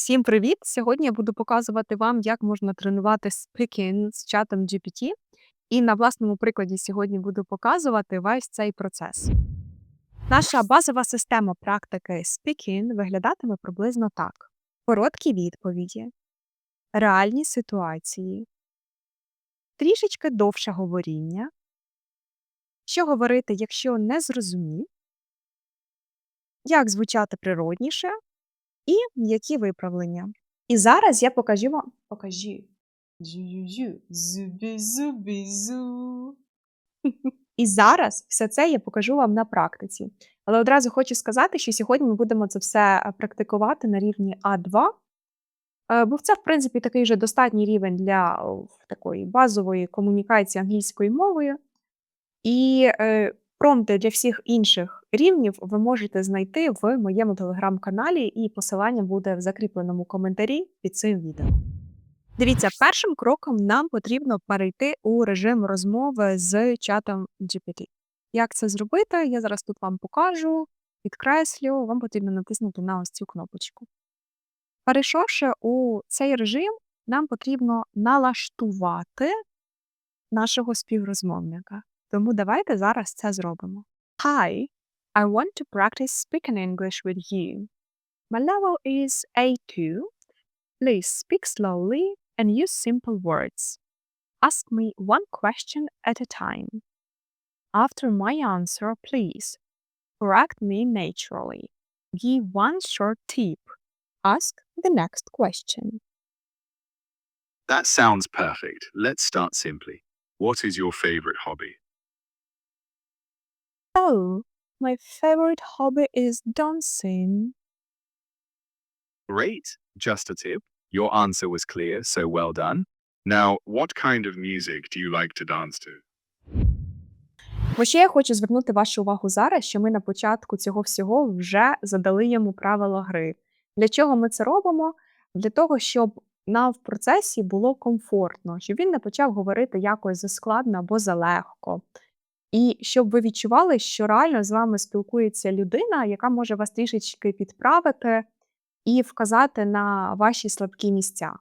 Всім привіт! Сьогодні я буду показувати вам, як можна тренувати speaking з чатом GPT. І на власному прикладі сьогодні буду показувати весь цей процес. Наша базова система практики speaking виглядатиме приблизно так: короткі відповіді, реальні ситуації, трішечки довше говоріння, що говорити, якщо не зрозумів, як звучати природніше і м'які виправлення. І зараз я покажу вам покажу. І зараз все це я покажу вам на практиці. Але одразу хочу сказати, що сьогодні ми будемо це все е, практикувати на рівні А2, е, бо це, в принципі, такий вже достатній рівень для такої базової комунікації англійською мовою. І промпти для всіх інших рівнів ви можете знайти в моєму телеграм-каналі, і посилання буде в закріпленому коментарі під цим відео. Дивіться, першим кроком нам потрібно перейти у режим розмови з чатом GPT. Як це зробити? Я зараз тут вам покажу, підкреслю, вам потрібно натиснути на ось цю кнопочку. Перейшовши у цей режим, нам потрібно налаштувати нашого співрозмовника. Тому давайте зараз це зробимо. Hi, I want to practice speaking English with you. My level is A2. Please speak slowly and use simple words. Ask me one question at a time. After my answer, please correct me naturally. Give one short tip. Ask the next question. That sounds perfect. Let's start simply. What is your favorite hobby? Oh, my favorite hobby is dancing. Great. Just a tip. Your answer was clear, so well done. Now, what kind of music do you like to dance to? Бо ще я хочу звернути вашу увагу зараз, що ми на початку цього всього вже задали йому правила гри. Для чого ми це робимо? Для того, щоб нам в процесі було комфортно, щоб він не почав говорити якось заскладно або залегко. І щоб ви відчували, що реально з вами спілкується людина, яка може вас трішечки підправити і вказати на ваші слабкі місця.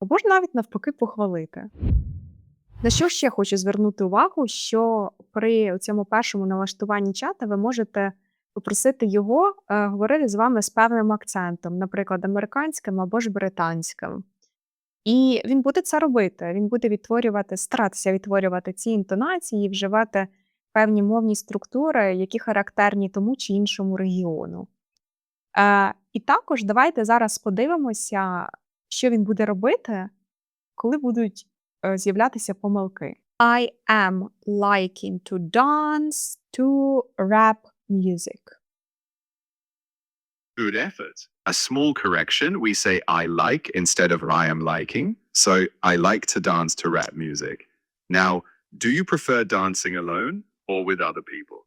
Або ж навіть навпаки похвалити. На що ще хочу звернути увагу, що при цьому першому налаштуванні чата ви можете попросити його е, говорити з вами з певним акцентом, наприклад, американським або ж британським. І він буде це робити. Він буде відтворювати, старатися відтворювати ці інтонації, вживати певні мовні структури, які характерні тому чи іншому регіону. Е, і також давайте зараз подивимося, що він буде робити, коли будуть е, з'являтися помилки. I am liking to dance to rap music. Good effort. A small correction, we say I like instead of I am liking. So I like to dance to rap music. Now, do you prefer dancing alone or with other people?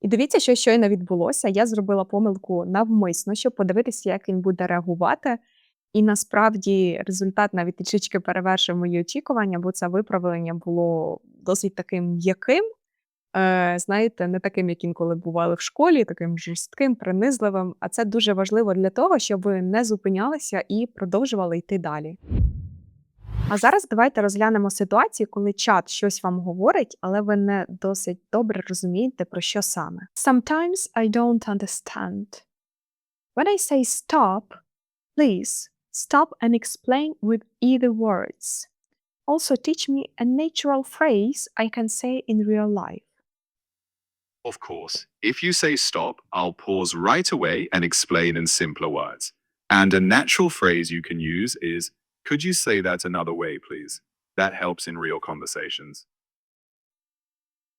І дивіться, що щойно відбулося. Я зробила помилку навмисно, щоб подивитися, як він буде реагувати. І насправді результат навіть трішечки перевершив мої очікування, бо це виправлення було досить таким м'яким. Е, знаєте, не таким, як інколи бували в школі, таким жорстким, принизливим. А це дуже важливо для того, щоб ви не зупинялися і продовжували йти далі. А зараз давайте розглянемо ситуацію, коли чат щось вам говорить, але ви не досить добре розумієте, про що саме. Sometimes I don't understand. When I say stop, please stop and explain with either words. Also teach me a natural phrase I can say in real life. Of course, if you say stop, I'll pause right away and explain in simpler words. And a natural phrase you can use is, could you say that another way, please? That helps in real conversations.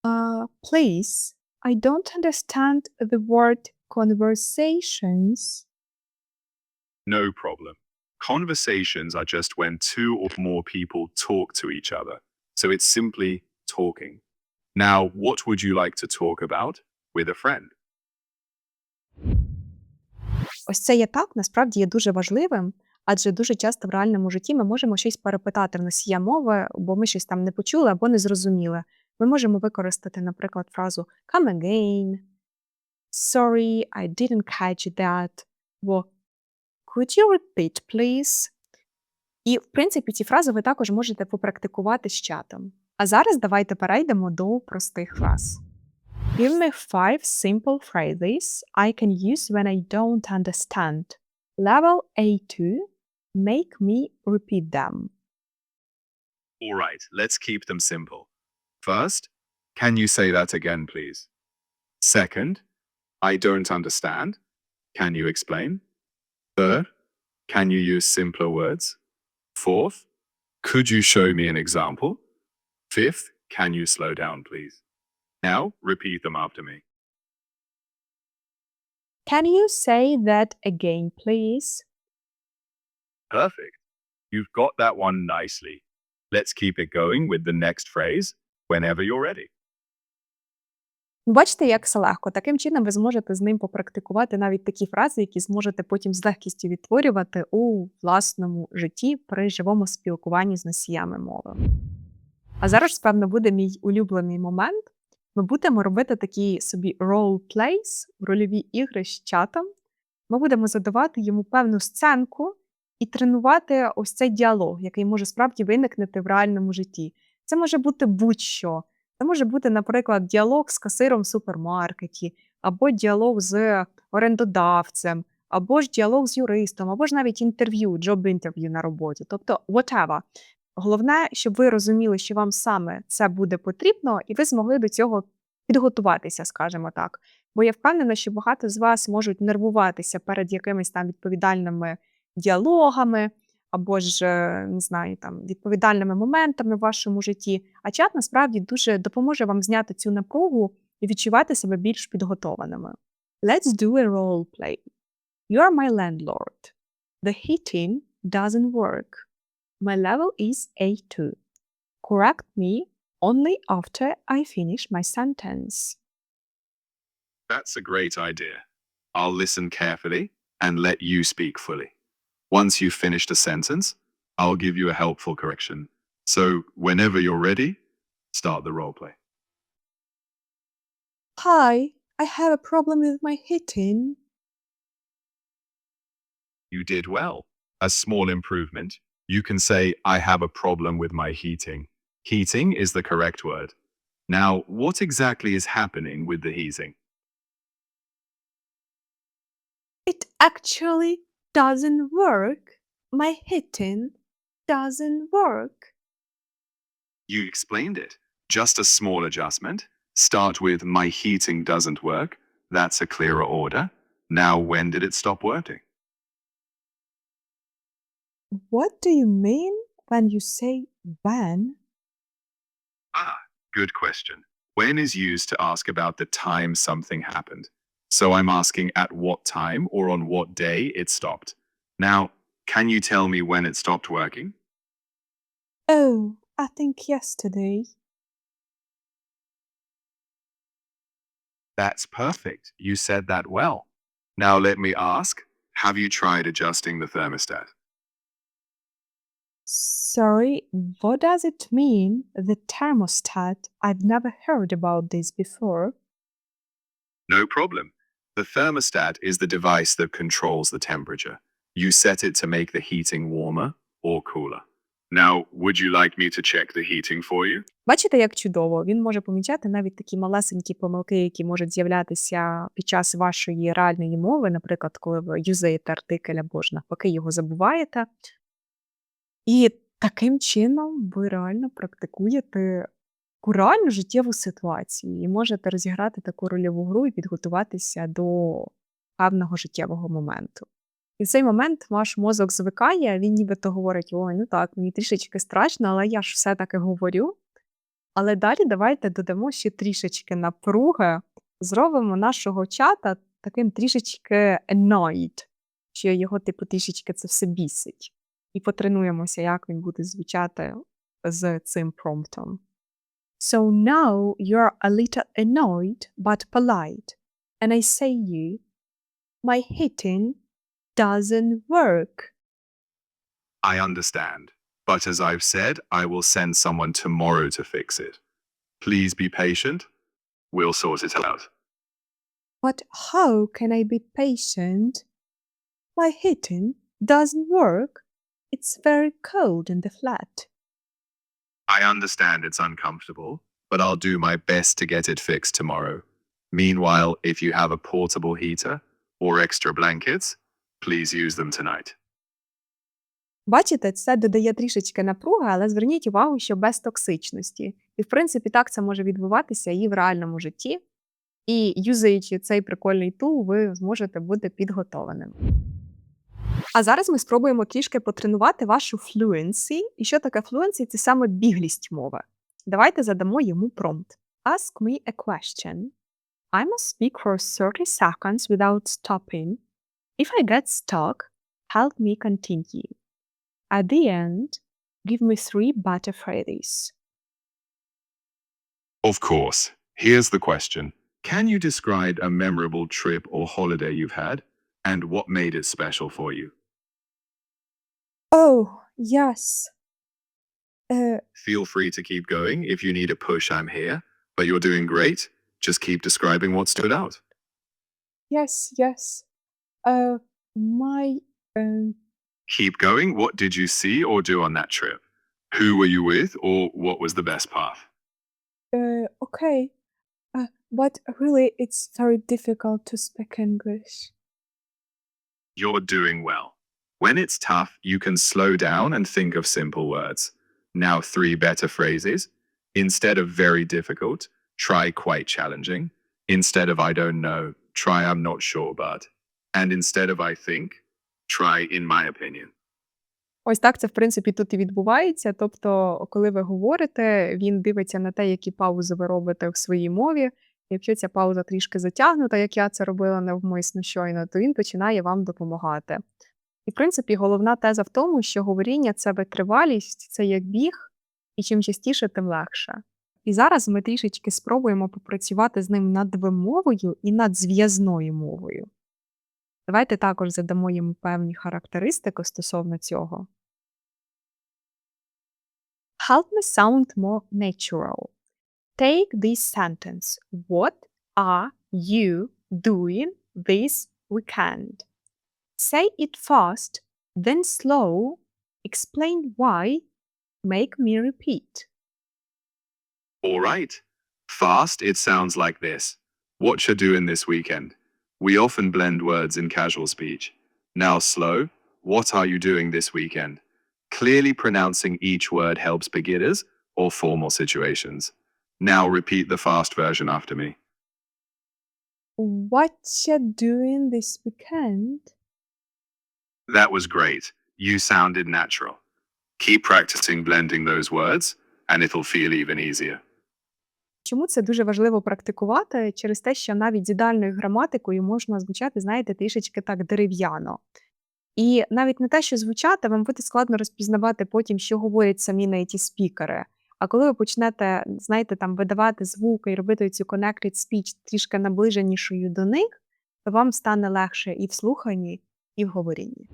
Uh, please, I don't understand the word conversations. No problem. Conversations are just when two or more people talk to each other. So it's simply talking. Now, what would you like to talk about with a friend? Ось цей етап насправді є дуже важливим, адже дуже часто в реальному житті ми можемо щось перепитати в носія мови, бо ми щось там не почули або не зрозуміли. Ми можемо використати, наприклад, фразу come again, sorry, I didn't catch that, або Could you repeat, please? І, в принципі, ці фрази ви також можете попрактикувати з чатом. А зараз давайте перейдемо до простих фраз. Give me five simple phrases I can use when I don't understand. Level A2. Make me repeat them. All right, let's keep them simple. First, can you say that again, please? Second, I don't understand. Can you explain? Third, can you use simpler words? Fourth, could you show me an example? Fifth, can you slow down, please? Now, repeat them after me. Can you say that again, please? Perfect. You've got that one nicely. Let's keep it going with the next phrase whenever you're ready. Бачите, як все легко. Таким чином ви зможете з ним попрактикувати навіть такі фрази, які зможете потім з легкістю відтворювати у власному житті при живому спілкуванні з носіями мови. А зараз, певно, буде мій улюблений момент. Ми будемо робити такі собі role-plays, рольові ігри з чатом. Ми будемо задавати йому певну сценку і тренувати ось цей діалог, який може справді виникнути в реальному житті. Це може бути будь-що. Це може бути, наприклад, діалог з касиром в супермаркеті, або діалог з орендодавцем, або ж діалог з юристом, або ж навіть інтерв'ю, джоб-інтерв'ю на роботі. Тобто, whatever. Головне, щоб ви розуміли, що вам саме це буде потрібно, і ви змогли до цього підготуватися, скажімо так. Бо я впевнена, що багато з вас можуть нервуватися перед якимись там відповідальними діалогами, або ж е, не знаю, там відповідальними моментами в вашому житті. А чат насправді дуже допоможе вам зняти цю напругу і відчувати себе більш підготованими. Let's do a role play. You are my landlord. The heating doesn't work. My level is A2. Correct me only after I finish my sentence. That's a great idea. I'll listen carefully and let you speak fully. Once you've finished a sentence, I'll give you a helpful correction. So, whenever you're ready, start the role play. Hi, I have a problem with my hitting. You did well. A small improvement. You can say, I have a problem with my heating. Heating is the correct word. Now, what exactly is happening with the heating? It actually doesn't work. My heating doesn't work. You explained it. Just a small adjustment. Start with my heating doesn't work. That's a clearer order. Now, when did it stop working? What do you mean when you say when? Ah, good question. When is used to ask about the time something happened. So I'm asking at what time or on what day it stopped. Now, can you tell me when it stopped working? Oh, I think yesterday. That's perfect. You said that well. Now let me ask Have you tried adjusting the thermostat? Sorry, what does it mean? The thermostat? I've never heard about this before. No problem. The thermostat is the device that controls the temperature. You set it to make the heating warmer or cooler. Now, would you like me to check the heating for you? Бачите, як чудово, він може помічати навіть такі малесенькі помилки, які можуть з'являтися під час вашої реальної мови, наприклад, коли ви юзаєте артикль або ж навпаки його забуваєте. І таким чином ви реально практикуєте таку реальну життєву ситуацію і можете розіграти таку рольову гру і підготуватися до певного життєвого моменту. І в цей момент ваш мозок звикає, він нібито говорить: ой, ну так, мені трішечки страшно, але я ж все-таки говорю. Але далі давайте додамо ще трішечки напруги, зробимо нашого чата таким трішечки annoyed, що його, типу, трішечки це все бісить. І потренуємося, як він буде звучати з цим промптом. So now you're a little annoyed but polite. And I say you, my hitting doesn't work. I understand. But as I've said, I will send someone tomorrow to fix it. Please be patient. We'll sort it out. But how can I be patient? My hitting doesn't work. It's very cold in the flat. I understand it's uncomfortable, but I'll do my best to get it fixed tomorrow. Meanwhile, if you have a portable heater or extra blankets, please use them tonight. Бачите, це додає трішечки напруги, але зверніть увагу, що без токсичності. І, в принципі, так це може відбуватися і в реальному житті. І юзаючи цей прикольний тул, ви зможете бути підготованим. А зараз ми спробуємо трішки потренувати вашу fluency. І що таке fluency? Це саме біглість мови. Давайте задамо йому промпт. Ask me a question. I must speak for 30 seconds without stopping. If I get stuck, help me continue. At the end, give me three better phrases. Of course. Here's the question Can you describe a memorable trip or holiday you've had and what made it special for you? Oh, yes. Uh, Feel free to keep going. If you need a push, I'm here. But you're doing great. Just keep describing what stood out. yes, yes. Uh, my, um, Keep going. What did you see or do on that trip? Who were you with, or what was the best part? uh, okay. Uh, but really, it's very difficult to speak English. You're doing well. When it's tough, you can slow down and think of simple words. Now, three better phrases. Instead of very difficult, try quite challenging. Instead of I don't know, try I'm not sure but. And instead of I think, try in my opinion. Ось так це, в принципі, тут і відбувається. Тобто, коли ви говорите, він дивиться на те, які паузи ви робите в своїй мові. Якщо ця пауза трішки затягнута, як я це робила навмисно щойно, то він починає вам допомагати. І, в принципі, головна теза в тому, що говоріння це витривалість, це як біг, і чим частіше, тим легше. І зараз ми трішечки спробуємо попрацювати з ним над вимовою і над зв'язною мовою. Давайте також задамо йому певні характеристики стосовно цього. Help me sound more natural. Take this sentence. What are you doing this weekend? Say it fast, then slow. Explain why. Make me repeat. All right. Fast, it sounds like this. What you doing this weekend? We often blend words in casual speech. Now, slow. What are you doing this weekend? Clearly pronouncing each word helps beginners or formal situations. Now, repeat the fast version after me. What you doing this weekend? That was great. You sounded natural. Keep practicing blending those words, and it'll feel even easier. Чому це дуже важливо практикувати? Через те, що навіть з ідеальною граматикою можна звучати, знаєте, трішечки так дерев'яно. І навіть не те, що звучати, вам буде складно розпізнавати потім, що говорять самі native спікери. А коли ви почнете, знаєте, там видавати звуки і робити цю connected speech трішки наближенішою до них, то вам стане легше і в слуханні, і в говорінні.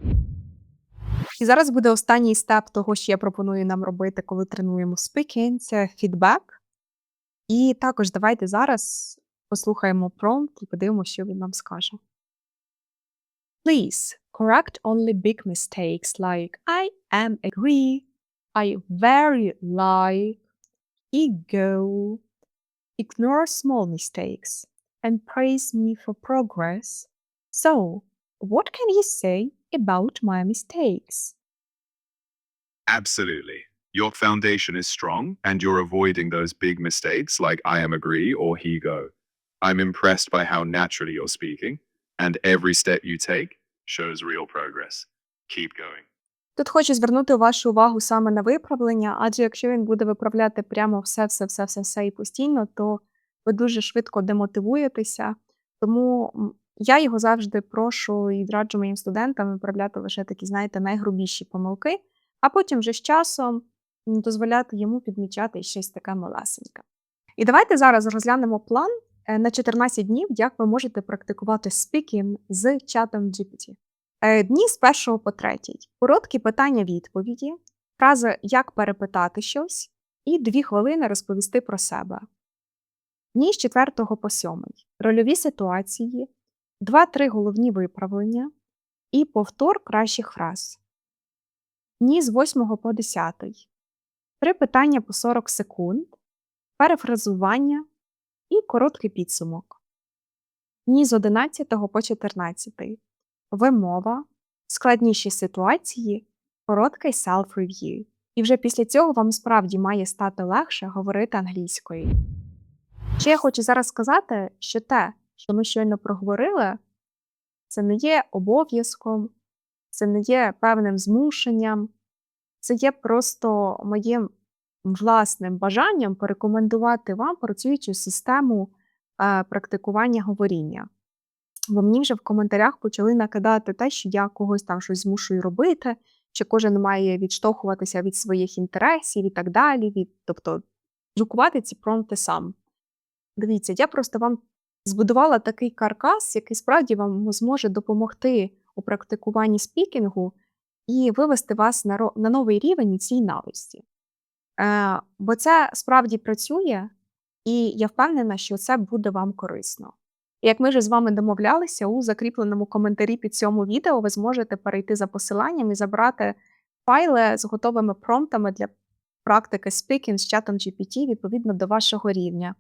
І зараз буде останній степ того, що я пропоную нам робити, коли тренуємо speaking, це фідбек. І також давайте зараз послухаємо промпт і подивимося, що він нам скаже. Please correct only big mistakes like I am agree, I very like, ego. Ignore small mistakes and praise me for progress. So, what can you say about my mistakes? Absolutely. Your foundation is strong, and you're avoiding those big mistakes like I am agree or he go. I'm impressed by how naturally you're speaking, and every step you take shows real progress. Keep going. Тут хочу звернути вашу увагу саме на виправлення, адже якщо він буде виправляти прямо все, все, все, все, все і постійно, то ви дуже швидко демотивуєтеся. Тому я його завжди прошу і раджу моїм студентам виправляти лише такі, знаєте, найгрубіші помилки, а потім вже з часом дозволяти йому підмічати щось таке малесеньке. І давайте зараз розглянемо план е, на 14 днів, як ви можете практикувати speaking з чатом GPT. Е, Дні з 1 по 3. Короткі питання-відповіді, фраза як перепитати щось і 2 хвилини розповісти про себе. Дні з 4 по 7. Рольові ситуації, 2-3 головні виправлення і повтор кращих фраз. Дні з 8 по 10. Три питання по 40 секунд, перефразування і короткий підсумок. Дні з 11 по 14. Вимова, складніші ситуації, короткий self-review. І вже після цього вам справді має стати легше говорити англійською. Ще я хочу зараз сказати, що те, що ми щойно проговорили, це не є обов'язком, це не є певним змушенням, це є просто моїм власним бажанням порекомендувати вам працюючу систему е, практикування говоріння. Бо мені вже в коментарях почали накидати те, що я когось там щось змушую робити, що кожен має відштовхуватися від своїх інтересів і так далі. Від, тобто друкувати ці промпти сам. Дивіться, я просто вам збудувала такий каркас, який справді вам зможе допомогти у практикуванні спікінгу і вивести вас на, на новий рівень у цій навичці. Е, бо це справді працює, і я впевнена, що це буде вам корисно. Як ми вже з вами домовлялися, у закріпленому коментарі під цьому відео ви зможете перейти за посиланням і забрати файли з готовими промптами для практики speaking з чатом GPT відповідно до вашого рівня.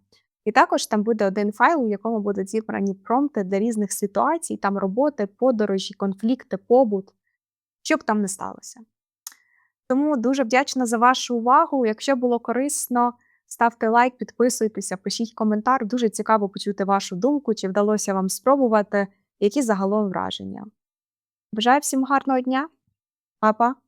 І також там буде один файл, у якому будуть зібрані промпти для різних ситуацій, там роботи, подорожі, конфлікти, побут, що б там не сталося. Тому дуже вдячна за вашу увагу. Якщо було корисно, ставте лайк, підписуйтеся, пишіть коментар. Дуже цікаво почути вашу думку, чи вдалося вам спробувати, які загалом враження. Бажаю всім гарного дня, Па-па!